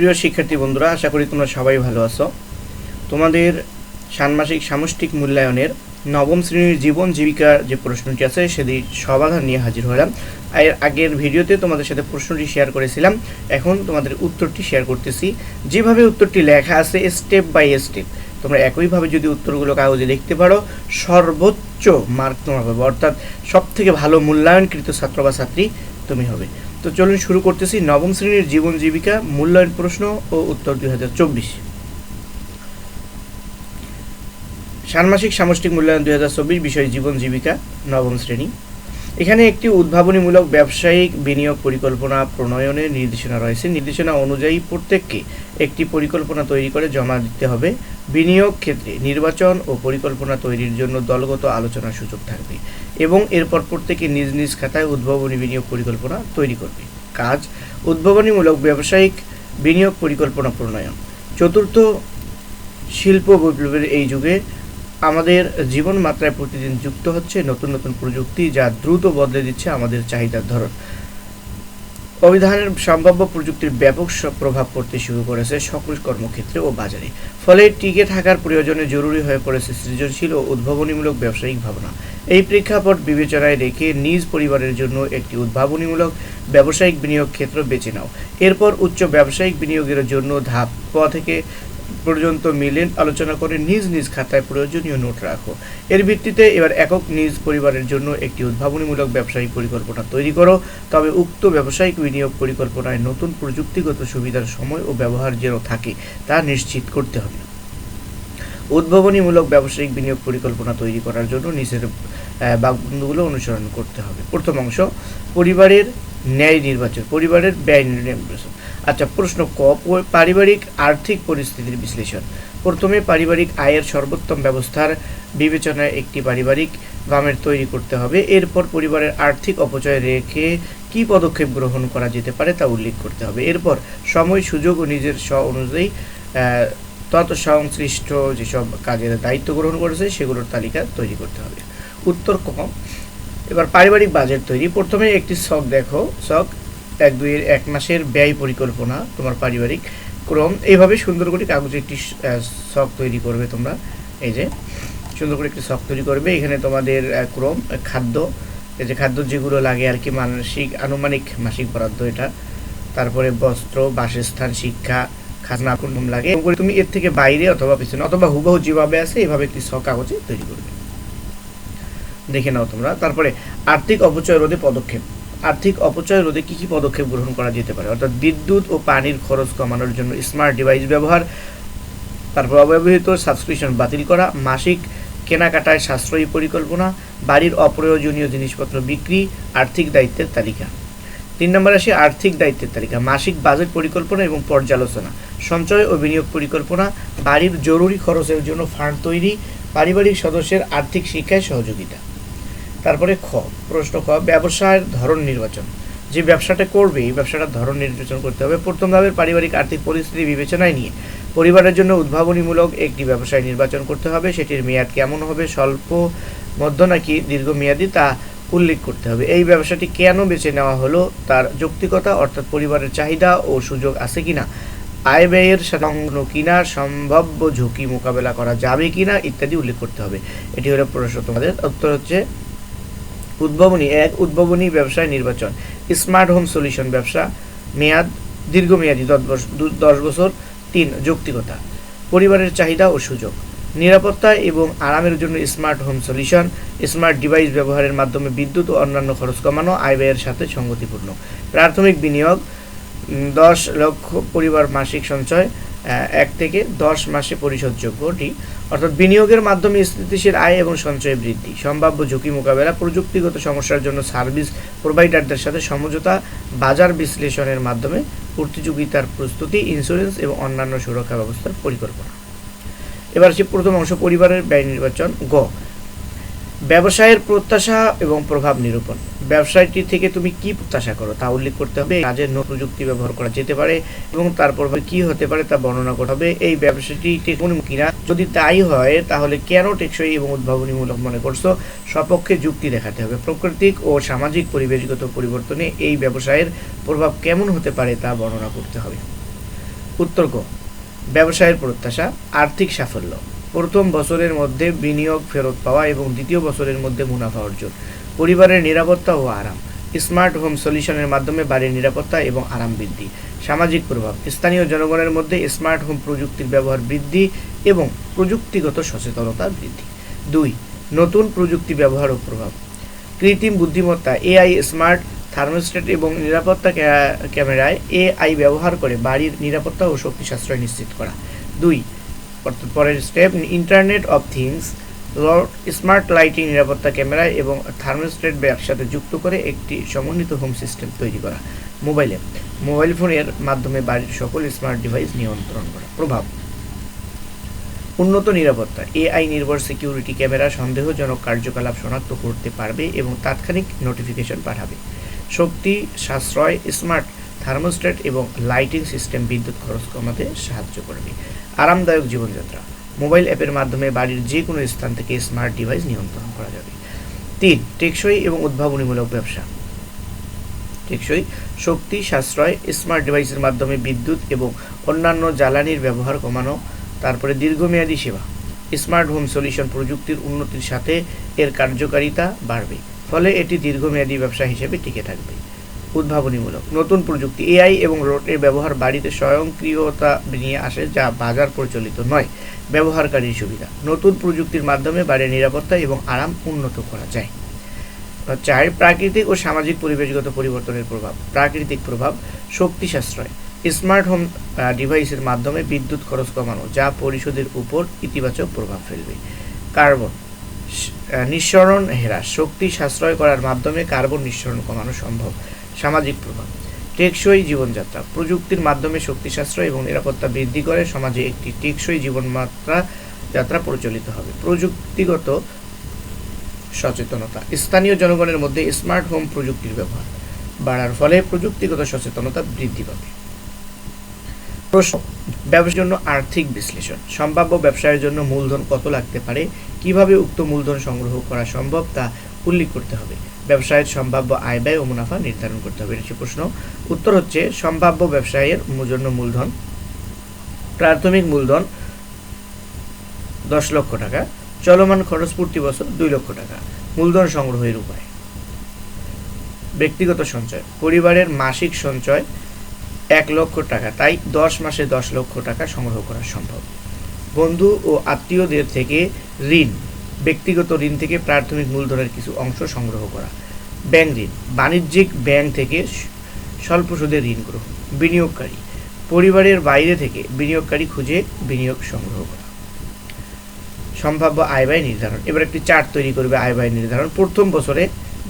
প্রিয় শিক্ষার্থী বন্ধুরা, আশা করি তোমরা সবাই ভালো আছো। তোমাদের ষান্মাসিক সামষ্টিক মূল্যায়নের নবম শ্রেণির জীবন জীবিকার যে প্রশ্নটি আছে, সেটি সমাধান নিয়ে হাজির হলাম। এর আগের ভিডিওতে তোমাদের সাথে প্রশ্নটি শেয়ার করেছিলাম। এখন তোমাদের উত্তরটি শেয়ার করতেছি। যেভাবে উত্তরটি লেখা আছে স্টেপ বাই স্টেপ তোমরা একইভাবে যদি উত্তরগুলো কাগজে লিখতে পারো, সর্বোচ্চ মার্ক তোমার পাবে অর্থাৎ সবথেকে ভালো মূল্যায়নকৃত ছাত্র বা ছাত্রী তুমি হবে। তো চলুন শুরু করতেছি নবম শ্রেণির জীবন জীবিকা, মূল্যায়ন প্রশ্ন ও উত্তর দুই হাজার চব্বিশ। ষান্মাসিক সামষ্টিক মূল্যায়ন দুই হাজার চব্বিশ বিষয় জীবন জীবিকা, নবম শ্রেণি। এখানে একটি উদ্ভাবনীমূলক ব্যবসায়িক বিনিয়োগ পরিকল্পনা প্রণয়নের নির্দেশনা রয়েছে। নির্দেশনা অনুযায়ী প্রত্যেককে একটি পরিকল্পনা তৈরি করে জমা দিতে হবে। বিনিয়োগ ক্ষেত্রে নির্বাচন ও পরিকল্পনা তৈরির জন্য দলগত আলোচনার সুযোগ থাকবে। এবং এরপর প্রত্যেকে নিজ নিজ খাতায় উদ্ভাবনী বিনিয়োগ পরিকল্পনা তৈরি করবে। কাজ, উদ্ভাবনীমূলক ব্যবসায়িক বিনিয়োগ পরিকল্পনা প্রণয়ন। চতুর্থ, শিল্প বিপ্লবের এই যুগে আমাদের জীবন মাত্রায় প্রতিদিন যুক্ত হচ্ছে নতুন নতুন প্রযুক্তি যা দ্রুত বদলে দিচ্ছে আমাদের চাহিদার ধরন। অভিধানের সম্ভাব্য প্রযুক্তির ব্যাপক প্রভাব পড়তে শুরু করেছে সকল কর্মক্ষেত্রে ও বাজারে। ফলে টিকে থাকার প্রয়োজনে জরুরি হয়ে পড়েছে সৃজনশীল ও উদ্ভাবনীমূলক ব্যবসায়িক ভাবনা। এই প্রেক্ষাপট বিবেচনায় রেখে নিজ পরিবারের জন্য একটি উদ্ভাবনীমূলক ব্যবসায়িক বিনিয়োগ ক্ষেত্র বেছে নাও। এরপর উচ্চ ব্যবসায়িক বিনিয়োগের জন্য ধাপ ক থেকে পর্যন্ত মিলেন আলোচনা করে নিজ নিজ খাতায় প্রয়োজনীয় নোট রাখো। এর ভিত্তিতে এবার একক নিজ পরিবারের জন্য একটি উদ্ভাবনীমূলক ব্যবসায়িক পরিকল্পনা তৈরি করো। তবে উক্ত ব্যবসায়িক বিনিয়োগ পরিকল্পনায় নতুন প্রযুক্তিগত সুবিধার সময় ও ব্যবহার যেন থাকে, তা নিশ্চিত করতে হবে। উদ্ভাবনীমূলক ব্যবসায়িক বিনিয়োগ পরিকল্পনা তৈরি করার জন্য নিচের আহ, বাগবন্ধগুলো অনুসরণ করতে হবে। প্রথম অংশ পরিবারের ন্যায় নির্বাচন পরিবারের ব্যয় নির্বাচন। আচ্ছা প্রশ্ন ক পারিবারিক আর্থিক পরিস্থিতির বিশ্লেষণ। প্রথমে পারিবারিক আয়ের সর্বোত্তম ব্যবস্থার বিবেচনায় একটি পারিবারিক বামের তৈরি করতে হবে। এরপর পরিবারের আর্থিক অপচয় রেখে কী পদক্ষেপ গ্রহণ করা যেতে পারে তা উল্লেখ করতে হবে। এরপর সময় সুযোগ ও নিজের স্ব অনুযায়ী তত সংশ্লিষ্ট যেসব কাজের দায়িত্ব গ্রহণ করেছে, সেগুলোর তালিকা তৈরি করতে হবে। উত্তর ক। এবার পারিবারিক বাজেট তৈরি। প্রথমে একটি শখ দেখো। শখ এক দুইয়ের এক মাসের ব্যয় পরিকল্পনা, তোমার পারিবারিক ক্রম। এইভাবে সুন্দর করে কাগজে একটি শখ তৈরি করবে তোমরা। এই যে, সুন্দর করে একটি শখ তৈরি করবে। এখানে তোমাদের ক্রম, খাদ্য। এই যে খাদ্য যেগুলো লাগে আর কি, মানসিক, আনুমানিক, মাসিক বরাদ্দ এটা। তারপরে বস্ত্র, বাসস্থান, শিক্ষা খাজনা কোন কোন লাগে। করে তুমি এর থেকে বাইরে অথবা পিছনে অথবা হুবহু যেভাবে আছে, এভাবে একটি ছ কাগজে তৈরি করবে দেখে নাও তোমরা। তারপরে, আর্থিক অপচয় রোধে পদক্ষেপ। আর্থিক অপচয় রোধে কী কী পদক্ষেপ গ্রহণ করা যেতে পারে? অর্থাৎ বিদ্যুৎ ও পানির খরচ কমানোর জন্য স্মার্ট ডিভাইস ব্যবহার, তারপর অব্যবহৃত সাবস্ক্রিপশন বাতিল করা, মাসিক কেনাকাটায় সাশ্রয়ী পরিকল্পনা, বাড়ির অপ্রয়োজনীয় জিনিসপত্র বিক্রি, আর্থিক দায়িত্বের তালিকা। তিন নম্বর আসে আর্থিক দায়িত্বের তালিকা, মাসিক বাজেট পরিকল্পনা এবং পর্যালোচনা। সঞ্চয় ও বিনিয়োগ পরিকল্পনা, বাড়ির জরুরি খরচের জন্য ফান্ড তৈরি, পারিবারিক সদস্যের আর্থিক শিক্ষায় সহযোগিতা। তারপরে খ, প্রশ্ন খ, ব্যবসায়ের ধরন নির্বাচন। যে ব্যবসাটা করবে, এই ব্যবসাটার ধরন নির্বাচন করতে হবে। প্রথম ধাপের পারিবারিক আর্থিক পরিস্থিতি বিবেচনায় নিয়ে পরিবারের জন্য উদ্ভাবনীমূলক একটি ব্যবসায় নির্বাচন করতে হবে। সেটির মেয়াদ কেমন হবে, স্বল্প, মধ্য নাকি দীর্ঘমেয়াদী, তা উল্লেখ করতে হবে। এই ব্যবসাটি কেন বেছে নেওয়া হলো, তার যৌক্তিকতা অর্থাৎ পরিবারের চাহিদা ও সুযোগ আছে কিনা আয় ব্যয়ের সংলগ্ন কিনা, সম্ভাব্য ঝুঁকি মোকাবেলা করা যাবে কিনা ইত্যাদি উল্লেখ করতে হবে। এটি হলো প্রশ্ন তোমাদের। উত্তর হচ্ছে, উদ্ভাবনী এক, উদ্ভাবনী ব্যবসায় নির্বাচন। স্মার্ট হোম সলিউশন ব্যবসা, মেয়াদ, দীর্ঘমেয়াদী দশ বছর। তিন, যৌক্তিকতা। পরিবারের চাহিদা ও সুযোগ। নিরাপত্তা এবং আরামের জন্য smart home solution, smart device ব্যবহারের মাধ্যমে বিদ্যুৎ ও অন্যান্য খরচ কমানো আয় ব্যয়ের সাথে সঙ্গতিপূর্ণ। প্রাথমিক বিনিয়োগ দশ লক্ষ পরিবার মাসিক সঞ্চয় এক থেকে দশ মাসে পরিশোধযোগ্যটি অর্থাৎ বিনিয়োগের মাধ্যমে স্থিতিশীল আয় এবং সঞ্চয় বৃদ্ধি, সম্ভাব্য ঝুঁকি মোকাবেলা, প্রযুক্তিগত সমস্যার জন্য সার্ভিস প্রোভাইডারদের সাথে সমঝোতা, বাজার বিশ্লেষণের মাধ্যমে প্রতিযোগিতার প্রস্তুতি, ইন্স্যুরেন্স এবং অন্যান্য সুরক্ষা ব্যবস্থার পরিকল্পনা। এবার সে প্রথম অংশ, পরিবারের ব্যয় নির্বাচন গ। ব্যবসায়ের প্রত্যাশা এবং প্রভাব নিরূপণ। ব্যবসায়টি থেকে তুমি কি প্রত্যাশা করো তা উল্লেখ করতে হবে। কাজের নতুন প্রযুক্তি ব্যবহার করা যেতে পারে এবং তার প্রভাব কি হতে পারে তা বর্ণনা করতে হবে। এই ব্যবসাটি টেকসই কিনা যদি তাই হয়, তাহলে কেন টেকসই এবং উদ্ভাবনীমূলক মনে করছ? সপক্ষে যুক্তি দেখাতে হবে। প্রাকৃতিক ও সামাজিক পরিবেশগত পরিবর্তনে এই ব্যবসায়ের প্রভাব কেমন হতে পারে তা বর্ণনা করতে হবে। উত্তর ক। ব্যবসায়ের প্রত্যাশা, আর্থিক সাফল্য। প্রথম বছরের মধ্যে বিনিয়োগ ফেরত পাওয়া এবং দ্বিতীয় বছরের মধ্যে মুনাফা অর্জন। পরিবারের নিরাপত্তা ও আরাম। স্মার্ট হোম সলিউশনের মাধ্যমে বাড়ির নিরাপত্তা এবং আরাম বৃদ্ধি। সামাজিক প্রভাব। স্থানীয় জনগণের মধ্যে স্মার্ট হোম প্রযুক্তির ব্যবহার বৃদ্ধি এবং প্রযুক্তিগত সচেতনতা বৃদ্ধি। দুই, নতুন প্রযুক্তি ব্যবহার ও প্রভাব। কৃত্রিম বুদ্ধিমত্তা, এআই, স্মার্ট থার্মোস্ট্যাট এবং নিরাপত্তা ক্যামেরায় এআই ব্যবহার করে বাড়ির নিরাপত্তা ও শক্তি সাশ্রয় নিশ্চিত করা। দুই পরের step internet of things smart lighting নিরাপত্তা ক্যামেরা এবং থার্মোস্ট্যাট একসাথে যুক্ত করে একটি সমন্বিত হোম সিস্টেম তৈরি করা মোবাইল মোবাইল ফোনের মাধ্যমে বাড়ির সকল স্মার্ট ডিভাইস নিয়ন্ত্রণ করা। প্রভাব। উন্নত নিরাপত্তা। এআই নির্ভর সিকিউরিটি ক্যামেরা সন্দেহজনক কার্যকলাপ শনাক্ত করতে পারবে এবং তাৎক্ষণিক নোটিফিকেশন পাঠাবে। শক্তি, সাশ্রয় স্মার্ট থার্মোস্ট্যাট এবং লাইটিং সিস্টেম বিদ্যুৎ খরচ কমাতে সাহায্য করবে। আরামদায়ক জীবনযাত্রা। মোবাইল অ্যাপের মাধ্যমে বাড়ির যে কোনো স্থান থেকে স্মার্ট ডিভাইস নিয়ন্ত্রণ করা যাবে। তিন, টেকসই এবং উদ্ভাবনীমূলক ব্যবসা। টেকসই, শক্তি, সাশ্রয়, স্মার্ট ডিভাইসের মাধ্যমে বিদ্যুৎ এবং অন্যান্য জ্বালানির ব্যবহার কমানো, তারপরে দীর্ঘমেয়াদী সেবা। স্মার্ট হোম সলিউশন প্রযুক্তির উন্নতির সাথে এর কার্যকারিতা বাড়বে, ফলে এটি দীর্ঘমেয়াদী ব্যবসা হিসেবে টিকে থাকবে। উদ্ভাবনীমূলক। নতুন প্রযুক্তি, এআই এবং রোটের ব্যবহার বাড়িতে স্বয়ংক্রিয়তা নিয়ে আসে যা বাজার প্রচলিত নয়। ব্যবহারকারীর সুবিধা। নতুন প্রযুক্তির মাধ্যমে বাড়ির নিরাপত্তা এবং আরাম উন্নত করা যায়। চার প্রাকৃতিক ও সামাজিক পরিবেশগত পরিবর্তনের প্রভাব। প্রাকৃতিক প্রভাব, শক্তি সাশ্রয়। স্মার্ট হোম ডিভাইসের মাধ্যমে বিদ্যুৎ খরচ কমানো, যা পরিশোধের উপর ইতিবাচক প্রভাব ফেলবে। কার্বন নিঃসরণ হ্রাস। শক্তি সাশ্রয় করার মাধ্যমে কার্বন নিঃসরণ কমানো সম্ভব। সামাজিক প্রভাব। টেকসই জীবনযাত্রা, প্রযুক্তির মাধ্যমে শক্তি সাশ্রয় এবং নিরাপত্তা বৃদ্ধি করে সমাজে একটি টেকসই জীবনমাত্রা যাত্রা প্রচলিত হবে। প্রযুক্তিগত সচেতনতা, স্থানীয় জনগণের মধ্যে স্মার্ট হোম প্রযুক্তির ব্যবহার বাড়ার ফলে প্রযুক্তিগত সচেতনতা বৃদ্ধি পাবে। প্রশ্ন, ব্যবসার জন্য আর্থিক বিশ্লেষণ, সম্ভাব্য ব্যবসায়ের জন্য মূলধন কত লাগতে পারে, কীভাবে উক্ত মূলধন সংগ্রহ করা সম্ভব তা উল্লেখ করতে হবে। ব্যবসায়ের সম্ভাব্য আয় ব্যয় ও মুনাফা নির্ধারণ করতে হবে। এটা প্রশ্ন। উত্তর হচ্ছে সম্ভাব্য ব্যবসায়ের জন্য মূলধন। প্রাথমিক মূলধন দশ লক্ষ টাকা, চলমান খরচ প্রতি বছর দুই লক্ষ টাকা, মূলধন সংগ্রহের উপায়। ব্যক্তিগত সঞ্চয়, পরিবারের মাসিক সঞ্চয় এক লক্ষ টাকা, তাই দশ মাসে দশ লক্ষ টাকা সংগ্রহ করা সম্ভব। বন্ধু ও আত্মীয়দের থেকে ঋণ ব্যক্তিগত ঋণ থেকে প্রাথমিক মূলধনের কিছু অংশ সংগ্রহ করা। ব্যাংক ঋণ, বাণিজ্যিক ব্যাংক থেকে স্বল্প সুদে ঋণ গ্রহণ, বিনিয়োগকারী, পরিবারের বাইরে থেকে বিনিয়োগকারী খুঁজে বিনিয়োগ সংগ্রহ করা। সম্ভাব্য আয় ব্যয় নির্ধারণ, এবার একটি চার্ট তৈরি করবে আয় ব্যয় নির্ধারণ। প্রথম বছরে,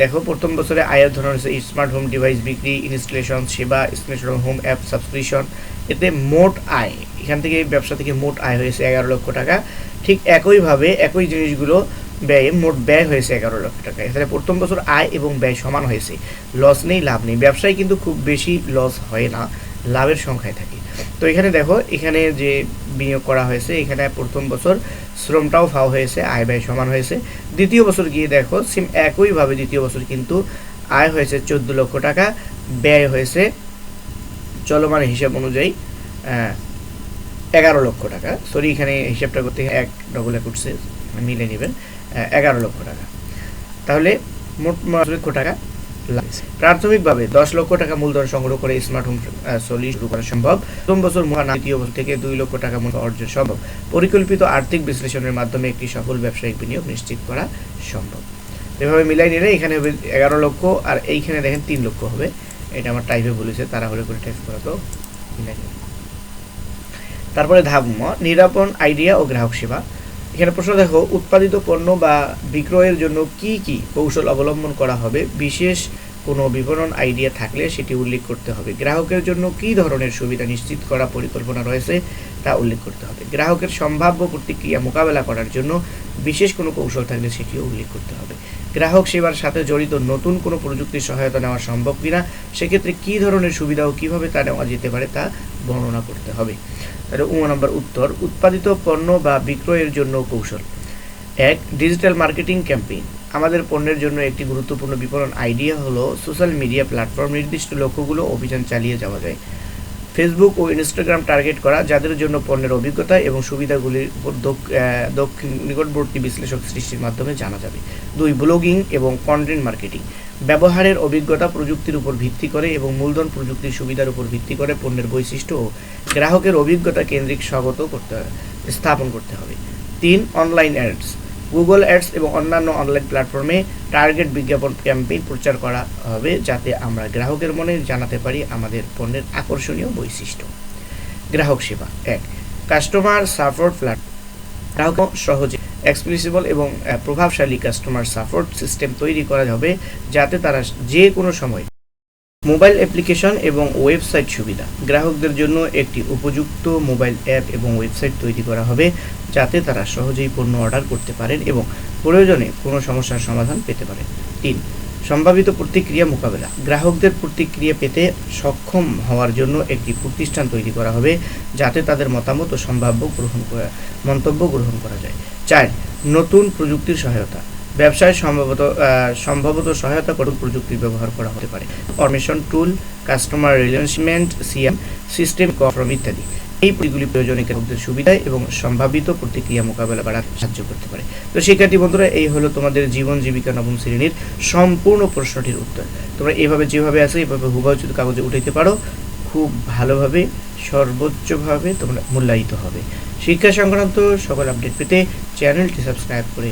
দেখো, প্রথম বছরে আয়ের ধরন হচ্ছে স্মার্ট হোম ডিভাইস বিক্রি ইনস্টলেশন সেবা স্মার্ট হোম অ্যাপ সাবস্ক্রিপশন এতে মোট আয়। এখান থেকে ব্যবসা থেকে মোট আয় হয়েছে এগারো লক্ষ টাকা। ঠিক একইভাবে একই জিনিসগুলো ব্যয়ে মোট ব্যয় হয়েছে এগারো লক্ষ টাকা। এখানে প্রথম বছর আয় এবং ব্যয় সমান হয়েছে। লস নেই, লাভ নেই। ব্যবসায় কিন্তু খুব বেশি লস হয় না। লাভের সংখ্যায় থাকে। তো এখানে দেখো, এখানে যে বিনিয়োগ করা হয়েছে, এখানে প্রথম বছর শ্রমটাও ফাও হয়েছে, আয় ব্যয় সমান হয়েছে। দ্বিতীয় বছর গিয়ে দেখো, সিম একইভাবে দ্বিতীয় বছর কিন্তু আয় হয়েছে চোদ্দ লক্ষ টাকা, ব্যয় হয়েছে চলমান হিসাব অনুযায়ী এগারো লক্ষ টাকা। সরি এখানে হিসাবটা করতে এক ডবল এক উঠছে মিলে নেবেন। এগারো লক্ষ টাকা। তাহলে মোট লক্ষ টাকা প্রাথমিকভাবে দশ লক্ষ টাকা মূলধন সংগ্রহ করে স্মার্ট হোম সলি শুরু করা সম্ভব। প্রথম বছর মহান দ্বিতীয় বছর থেকে দুই লক্ষ টাকা মূল্য অর্জন সম্ভব। পরিকল্পিত আর্থিক বিশ্লেষণের মাধ্যমে একটি সফল ব্যবসায়িক বিনিয়োগ নিশ্চিত করা সম্ভব। এভাবে মিলাই নিলে এখানে হবে এগারো লক্ষ, আর এইখানে দেখেন তিন লক্ষ হবে। এটা আমার টাইপে বলেছে তারা হলে করে টাইপ করা তো মিলাই। তারপরে ধাপ ম নিরাপন আইডিয়া ও গ্রাহক সেবা। এখানে প্রশ্ন দেখো, উৎপাদিত পণ্য বা বিক্রয়ের জন্য কি কি কৌশল অবলম্বন করা হবে? বিশেষ কোনো বিবরণ আইডিয়া থাকলে সেটি উল্লেখ করতে হবে। গ্রাহকের জন্য কী ধরনের সুবিধা নিশ্চিত করা পরিকল্পনা রয়েছে তা উল্লেখ করতে হবে। গ্রাহকের সম্ভাব্য প্রতিক্রিয়া মোকাবেলা করার জন্য বিশেষ কোনো কৌশল থাকলে সেটিও উল্লেখ করতে হবে। গ্রাহক সেবার সাথে জড়িত নতুন কোনো প্রযুক্তির সহায়তা নেওয়া সম্ভব কিনা, সেক্ষেত্রে কী ধরনের সুবিধা ও কীভাবে তা নেওয়া যেতে পারে তা বর্ণনা করতে হবে। তাহলে উ নম্বর উত্তর, উৎপাদিত পণ্য বা বিক্রয়ের জন্য কৌশল। এক, ডিজিটাল মার্কেটিং ক্যাম্পেইন। আমাদের পণ্যের জন্য একটি গুরুত্বপূর্ণ বিপণন আইডিয়া হলো সোশ্যাল মিডিয়া প্ল্যাটফর্ম নির্দিষ্ট লক্ষ্যগুলো অভিযান চালিয়ে যাওয়া যায়। ফেসবুক ও ইনস্টাগ্রাম টার্গেট করা, যাদের জন্য পণ্যের অভিজ্ঞতা এবং সুবিধাগুলির উপর দক্ষ- দক্ষিণ নিকটবর্তী বিশ্লেষক সৃষ্টির মাধ্যমে জানা যাবে। দুই, ব্লগিং এবং কন্টেন্ট মার্কেটিং। ব্যবহারের অভিজ্ঞতা প্রযুক্তির উপর ভিত্তি করে এবং মূলধন প্রযুক্তির সুবিধার উপর ভিত্তি করে পণ্যের বৈশিষ্ট্য ও গ্রাহকের অভিজ্ঞতা কেন্দ্রিক স্বাগত করতে, স্থাপন করতে হবে। তিন, অনলাইন অ্যাডস। গুগল অ্যাডস এবং অন্যান্য অনলাইন প্ল্যাটফর্মে টার্গেট বিজ্ঞাপন ক্যাম্পেইন প্রচার করা হবে যাতে আমরা গ্রাহকের মনে জানাতে পারি আমাদের পণ্যের আকর্ষণীয় বৈশিষ্ট্য। গ্রাহক সেবা, এক কাস্টমার সাপোর্ট প্ল্যাট গ্রাহক সহজে এক্সপ্লিসিবল এবং প্রভাবশালী কাস্টমার সাপোর্ট সিস্টেম তৈরি করা হবে যাতে তারা যে কোনো সময় মোবাইল অ্যাপ্লিকেশন এবং ওয়েবসাইট সুবিধা। গ্রাহকদের জন্য একটি উপযুক্ত মোবাইল অ্যাপ এবং ওয়েবসাইট তৈরি করা হবে যাতে তারা সহজেই পণ্য অর্ডার করতে পারেন এবং প্রয়োজনে কোনো সমস্যার সমাধান পেতে পারেন। তিন, সম্ভাবিত প্রতিক্রিয়া মোকাবেলা। গ্রাহকদের প্রতিক্রিয়া পেতে সক্ষম হওয়ার জন্য একটি প্রতিষ্ঠান তৈরি করা হবে যাতে তাদের মতামত ও সম্ভাব্য গ্রহণ করা মন্তব্য গ্রহণ করা যায়। চার, নতুন প্রযুক্তির সহায়তা। ব্যবসায় সম্ভবত সম্ভবত সহায়তা করুন প্রযুক্তি ব্যবহার করা হতে পারে। Formation tool customer রিলেশনমেন্ট CM system কফরম ইত্যাদি। এই প্রতিগুলি প্রয়োজনীয় গ্রাহকদের সুবিধায় এবং সম্ভাবিত প্রতিক্রিয়া মোকাবেলা বাড়াতে সাহায্য করতে পারে। তো শিক্ষার্থী বন্ধুরা, এই হলো তোমাদের জীবন জীবিকা নবম শ্রেণির সম্পূর্ণ প্রশ্নটির উত্তর। তোমরা এভাবে যেভাবে আছে, এভাবে হুবাহু যদি কাগজে উঠাইতে পারো, খুব ভালোভাবে, সর্বোচ্চভাবে তোমরা মূল্যায়িত হবে। শিক্ষা সংক্রান্ত সকল আপডেট পেতে চ্যানেলটি সাবস্ক্রাইব করে